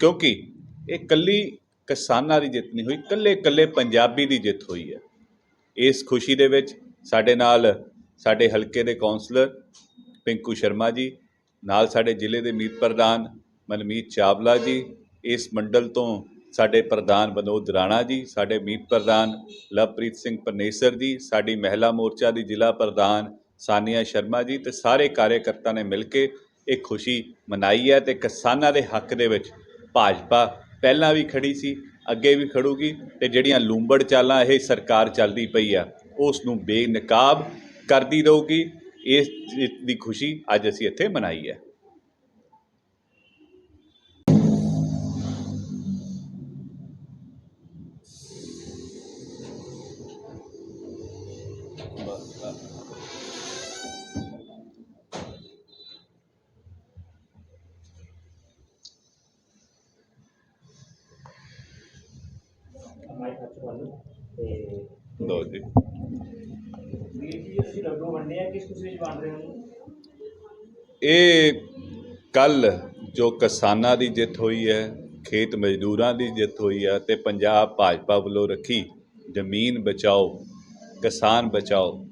ਕਿਉਂਕਿ ਇਹ ਕੱਲੀ ਕਿਸਾਨਾਂ ਦੀ ਜਿੱਤ ਨਹੀਂ ਹੋਈ ਕੱਲੇ ਕੱਲੇ ਪੰਜਾਬੀ ਦੀ ਜਿੱਤ ਹੋਈ ਹੈ। ਇਸ ਖੁਸ਼ੀ ਦੇ ਵਿੱਚ ਸਾਡੇ ਨਾਲ ਸਾਡੇ ਹਲਕੇ ਦੇ ਕਾਉਂਸਲਰ ਪਿੰਕੂ ਸ਼ਰਮਾ ਜੀ, ਨਾਲ ਸਾਡੇ ਜ਼ਿਲ੍ਹੇ ਦੇ ਮੀਤ ਪ੍ਰਧਾਨ ਮਨਮੀਤ ਚਾਵਲਾ ਜੀ, ਇਸ ਮੰਡਲ ਤੋਂ ਸਾਡੇ ਪ੍ਰਧਾਨ ਵਿਨੋਦ ਰਾਣਾ ਜੀ, ਸਾਡੇ ਮੀਤ ਪ੍ਰਧਾਨ ਲਵਪ੍ਰੀਤ ਸਿੰਘ ਪਰਨੇਸਰ ਜੀ, ਸਾਡੀ ਮਹਿਲਾ ਮੋਰਚਾ ਦੀ ਜ਼ਿਲ੍ਹਾ ਪ੍ਰਧਾਨ ਸਾਨੀਆ ਸ਼ਰਮਾ ਜੀ ਤੇ ਸਾਰੇ ਕਾਰਜਕਰਤਾ ਨੇ ਮਿਲ ਕੇ ਇਹ ਖੁਸ਼ੀ ਮਨਾਈ ਹੈ ਤੇ ਕਿਸਾਨਾਂ ਦੇ ਹੱਕ ਦੇ ਵਿੱਚ ਭਾਜਪਾ ਪਹਿਲਾਂ ਵੀ ਖੜੀ ਸੀ, ਅੱਗੇ ਵੀ ਖੜੂਗੀ ਤੇ ਜਿਹੜੀਆਂ ਲੂੰਬੜ ਚਾਲਾਂ ਇਹ ਸਰਕਾਰ ਚੱਲਦੀ ਪਈ ਆ, ਉਸ ਨੂੰ ਬੇਨਕਾਬ ਕਰਦੀ ਰਹੂਗੀ, ਇਸ ਦੀ ਖੁਸ਼ੀ ਅੱਜ ਅਸੀਂ ਇੱਥੇ ਮਨਾਈ ਹੈ। ਜੀ। ਇਹ ਕੱਲ ਜੋ ਕਿਸਾਨਾਂ ਦੀ ਜਿੱਤ ਹੋਈ ਹੈ ਖੇਤ ਮਜ਼ਦੂਰਾਂ ਦੀ ਜਿੱਤ ਹੋਈ ਹੈ ਤੇ ਪੰਜਾਬ ਭਾਜਪਾ ਵੱਲੋਂ ਰੱਖੀ ਜ਼ਮੀਨ ਬਚਾਓ ਕਿਸਾਨ ਬਚਾਓ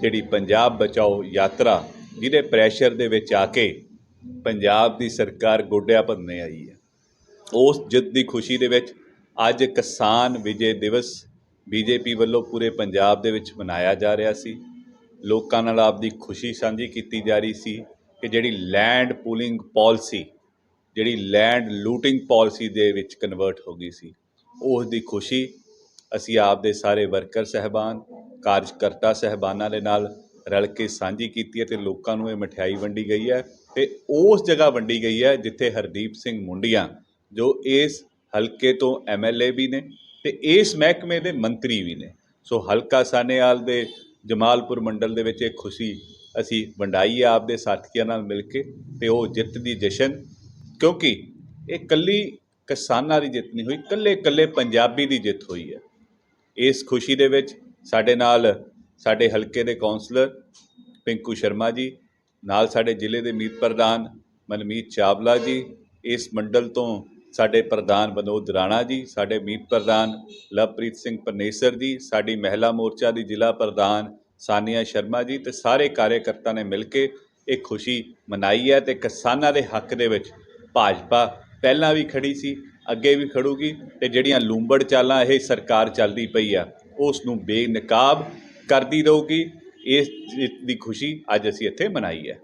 ਜਿਹੜੀ ਪੰਜਾਬ ਬਚਾਓ ਯਾਤਰਾ ਜਿਹਦੇ ਪ੍ਰੈਸ਼ਰ ਦੇ ਵਿੱਚ ਆ ਕੇ ਪੰਜਾਬ ਦੀ ਸਰਕਾਰ ਗੋਡਿਆਂ ਭੰਨੇ ਆਈ ਹੈ। ਉਸ ਜਿੱਤ ਦੀ ਖੁਸ਼ੀ ਦੇ ਵਿੱਚ ਅੱਜ ਕਿਸਾਨ ਵਿਜੇ ਦਿਵਸ ਬੀਜੇਪੀ ਵੱਲੋਂ ਪੂਰੇ ਪੰਜਾਬ ਦੇ ਵਿੱਚ ਮਨਾਇਆ ਜਾ ਰਿਹਾ ਸੀ। ਲੋਕਾਂ ਨਾਲ ਆਪਦੀ ਖੁਸ਼ੀ ਸਾਂਝੀ ਕੀਤੀ ਜਾ ਰਹੀ ਸੀ ਕਿ ਜਿਹੜੀ ਲੈਂਡ ਪੂਲਿੰਗ ਪਾਲਿਸੀ ਜਿਹੜੀ ਲੈਂਡ ਲੂਟਿੰਗ ਪਾਲਿਸੀ ਦੇ ਵਿੱਚ ਕਨਵਰਟ ਹੋ ਗਈ ਸੀ, ਉਸ ਦੀ ਖੁਸ਼ੀ ਅਸੀਂ ਆਪਦੇ ਸਾਰੇ ਵਰਕਰ ਸਹਿਬਾਨ, ਕਾਰਜਕਰਤਾ ਸਹਿਬਾਨਾਂ ਦੇ ਨਾਲ ਰਲ ਕੇ ਸਾਂਝੀ ਕੀਤੀ ਹੈ ਤੇ ਲੋਕਾਂ ਨੂੰ ਇਹ ਮਠਿਆਈ ਵੰਡੀ ਗਈ ਹੈ ਤੇ ਉਸ ਜਗ੍ਹਾ ਵੰਡੀ ਗਈ ਹੈ ਜਿੱਥੇ ਹਰਦੀਪ ਸਿੰਘ ਮੁੰਡੀਆਂ ਜੋ ਇਸ ਹਲਕੇ ਤੋਂ ਐਮਐਲਏ ਵੀ ਨੇ ਤੇ ਇਸ ਮਹਿਕਮੇ ਦੇ ਮੰਤਰੀ ਵੀ ਨੇ। ਸੋ ਹਲਕਾ ਸਾਨੇਵਾਲ ਦੇ ਜਮਾਲਪੁਰ ਮੰਡਲ ਦੇ ਵਿੱਚ ਇਹ ਖੁਸ਼ੀ ਅਸੀਂ ਵੰਡਾਈ ਹੈ ਆਪਦੇ ਸਾਥੀਆਂ ਨਾਲ ਮਿਲ ਕੇ ਤੇ ਉਹ ਜਿੱਤ ਦੀ ਜਸ਼ਨ, ਕਿਉਂਕਿ ਇਹ ਕੱਲੀ ਕਿਸਾਨਾਂ ਦੀ ਜਿੱਤ ਨਹੀਂ ਹੋਈ ਕੱਲੇ ਕੱਲੇ ਪੰਜਾਬੀ ਦੀ ਜਿੱਤ ਹੋਈ ਹੈ। ਇਸ ਖੁਸ਼ੀ ਦੇ ਵਿੱਚ ਸਾਡੇ ਨਾਲ ਸਾਡੇ ਹਲਕੇ ਦੇ ਕਾਉਂਸਲਰ ਪਿੰਕੂ ਸ਼ਰਮਾ ਜੀ, ਨਾਲ ਸਾਡੇ ਜ਼ਿਲ੍ਹੇ ਦੇ ਮੀਤ ਪ੍ਰਧਾਨ ਮਨਮੀਤ ਚਾਵਲਾ ਜੀ, ਇਸ ਮੰਡਲ ਤੋਂ ਸਾਡੇ ਪ੍ਰਧਾਨ ਵਿਨੋਦ ਰਾਣਾ ਜੀ, ਸਾਡੇ ਮੀਤ ਪ੍ਰਧਾਨ ਲਵਪ੍ਰੀਤ ਸਿੰਘ ਪਰਨੇਸਰ ਜੀ, ਸਾਡੀ ਮਹਿਲਾ ਮੋਰਚਾ ਦੀ ਜ਼ਿਲ੍ਹਾ ਪ੍ਰਧਾਨ ਸਾਨੀਆ ਸ਼ਰਮਾ ਜੀ ਤੇ ਸਾਰੇ ਕਾਰਜਕਰਤਾ ਨੇ ਮਿਲ ਕੇ ਇਹ ਖੁਸ਼ੀ ਮਨਾਈ ਹੈ ਤੇ ਕਿਸਾਨਾਂ ਦੇ ਹੱਕ ਦੇ ਵਿੱਚ ਭਾਜਪਾ ਪਹਿਲਾਂ ਵੀ ਖੜੀ ਸੀ, ਅੱਗੇ ਵੀ ਖੜੂਗੀ ਤੇ ਜਿਹੜੀਆਂ ਲੂੰਬੜ ਚਾਲਾਂ ਇਹ ਸਰਕਾਰ ਚੱਲਦੀ ਪਈ ਆ, ਉਸ ਨੂੰ ਬੇਨਕਾਬ ਕਰਦੀ ਰਹੂਗੀ, ਇਸ ਦੀ ਖੁਸ਼ੀ ਅੱਜ ਅਸੀਂ ਇੱਥੇ ਮਨਾਈ ਹੈ।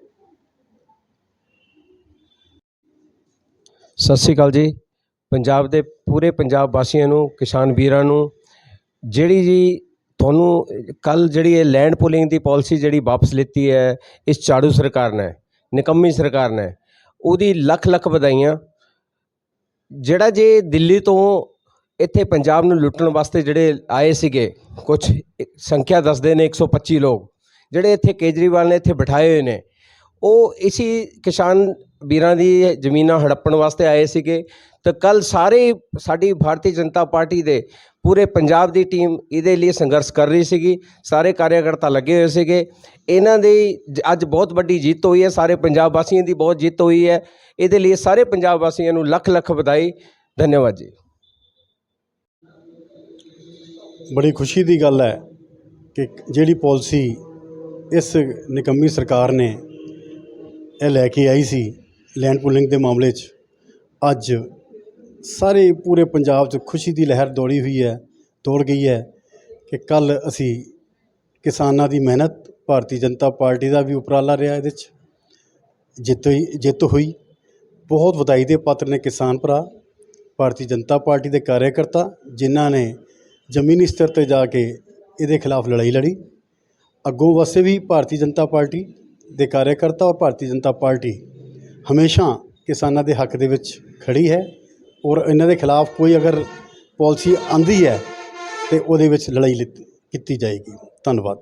ਸਤਿ ਸ਼੍ਰੀ ਅਕਾਲ ਜੀ। ਪੰਜਾਬ ਦੇ ਪੂਰੇ ਪੰਜਾਬ ਵਾਸੀਆਂ ਨੂੰ, ਕਿਸਾਨ ਵੀਰਾਂ ਨੂੰ, ਜਿਹੜੀ ਜੀ ਤੁਹਾਨੂੰ ਕੱਲ ਜਿਹੜੀ ਇਹ ਲੈਂਡ ਪੂਲਿੰਗ ਦੀ ਪਾਲਿਸੀ ਜਿਹੜੀ ਵਾਪਸ ਲਿੱਤੀ ਹੈ, ਇਸ ਝਾੜੂ ਸਰਕਾਰ ਨੇ, ਨਿਕੰਮੀ ਸਰਕਾਰ ਨੇ, ਉਹਦੀ ਲੱਖ ਲੱਖ ਵਧਾਈਆਂ। ਜਿਹੜਾ ਜੇ ਦਿੱਲੀ ਤੋਂ ਇੱਥੇ ਪੰਜਾਬ ਨੂੰ ਲੁੱਟਣ ਵਾਸਤੇ ਜਿਹੜੇ ਆਏ ਸੀਗੇ ਕੁਝ ਸੰਖਿਆ ਦੱਸਦੇ ਨੇ 125 ਲੋਕ, ਜਿਹੜੇ ਇੱਥੇ ਕੇਜਰੀਵਾਲ ਨੇ ਇੱਥੇ ਬਿਠਾਏ ਹੋਏ ਨੇ ਉਹ ਇਸੀ ਕਿਸਾਨ ਵੀਰਾਂ ਦੀ ਜ਼ਮੀਨਾਂ ਹੜੱਪਣ ਵਾਸਤੇ ਆਏ ਸੀਗੇ ਤਾਂ ਕੱਲ ਸਾਰੇ ਸਾਡੀ ਭਾਰਤੀ ਜਨਤਾ ਪਾਰਟੀ ਦੇ ਪੂਰੇ ਪੰਜਾਬ ਦੀ ਟੀਮ ਇਹਦੇ ਲਈ ਸੰਘਰਸ਼ ਕਰ ਰਹੀ ਸੀਗੀ। ਸਾਰੇ ਕਾਰਜਕਰਤਾ ਲੱਗੇ ਹੋਏ ਸੀਗੇ। ਇਹਨਾਂ ਦੀ ਅੱਜ ਬਹੁਤ ਵੱਡੀ ਜਿੱਤ ਹੋਈ ਹੈ। ਸਾਰੇ ਪੰਜਾਬ ਵਾਸੀਆਂ ਦੀ ਬਹੁਤ ਜਿੱਤ ਹੋਈ ਹੈ। ਇਹਦੇ ਲਈ ਸਾਰੇ ਪੰਜਾਬ ਵਾਸੀਆਂ ਨੂੰ ਲੱਖ ਲੱਖ ਵਧਾਈ। ਧੰਨਵਾਦ ਜੀ। ਬੜੀ ਖੁਸ਼ੀ ਦੀ ਗੱਲ ਹੈ ਕਿ ਜਿਹੜੀ ਪਾਲਿਸੀ ਇਸ ਨਿਕੰਮੀ ਸਰਕਾਰ ਨੇ ਇਹ ਲੈ ਕੇ ਆਈ ਸੀ ਲੈਂਡ ਪੂਲਿੰਗ ਦੇ ਮਾਮਲੇ 'ਚ। ਅੱਜ ਸਾਰੇ ਪੂਰੇ ਪੰਜਾਬ 'ਚ ਖੁਸ਼ੀ ਦੀ ਲਹਿਰ ਦੌੜੀ ਹੋਈ ਹੈ, ਦੌੜ ਗਈ ਹੈ ਕਿ ਕੱਲ ਅਸੀਂ ਕਿਸਾਨਾਂ ਦੀ ਮਿਹਨਤ, ਭਾਰਤੀ ਜਨਤਾ ਪਾਰਟੀ ਦਾ ਵੀ ਉਪਰਾਲਾ ਰਿਹਾ ਇਹਦੇ 'ਚ। ਜਿੱਤ ਹੋਈ ਜਿੱਤ ਹੋਈ। ਬਹੁਤ ਵਧਾਈ ਦੇ ਪਾਤਰ ਨੇ ਕਿਸਾਨ ਭਰਾ, ਭਾਰਤੀ ਜਨਤਾ ਪਾਰਟੀ ਦੇ ਕਾਰਜਕਰਤਾ ਜਿਨ੍ਹਾਂ ਨੇ ਜ਼ਮੀਨੀ ਸਤਰ ਤੇ ਜਾ ਕੇ ਇਹਦੇ ਖਿਲਾਫ ਲੜਾਈ ਲੜੀ। ਅੱਗੋਂ ਵਾਸਤੇ ਵੀ ਭਾਰਤੀ ਜਨਤਾ ਪਾਰਟੀ ਦੇ ਕਾਰਜਕਰਤਾ ਔਰ ਭਾਰਤੀ ਜਨਤਾ ਪਾਰਟੀ ਹਮੇਸ਼ਾ ਕਿਸਾਨਾਂ ਦੇ ਹੱਕ ਦੇ ਵਿੱਚ ਖੜੀ ਹੈ ਔਰ ਇਹਨਾਂ ਦੇ ਖਿਲਾਫ ਕੋਈ ਅਗਰ ਪਾਲਿਸੀ ਆਂਦੀ ਹੈ ਤੇ ਉਹਦੇ ਵਿੱਚ ਲੜਾਈ ਲਿੱਤ- ਕੀਤੀ ਜਾਏਗੀ। ਧੰਨਵਾਦ।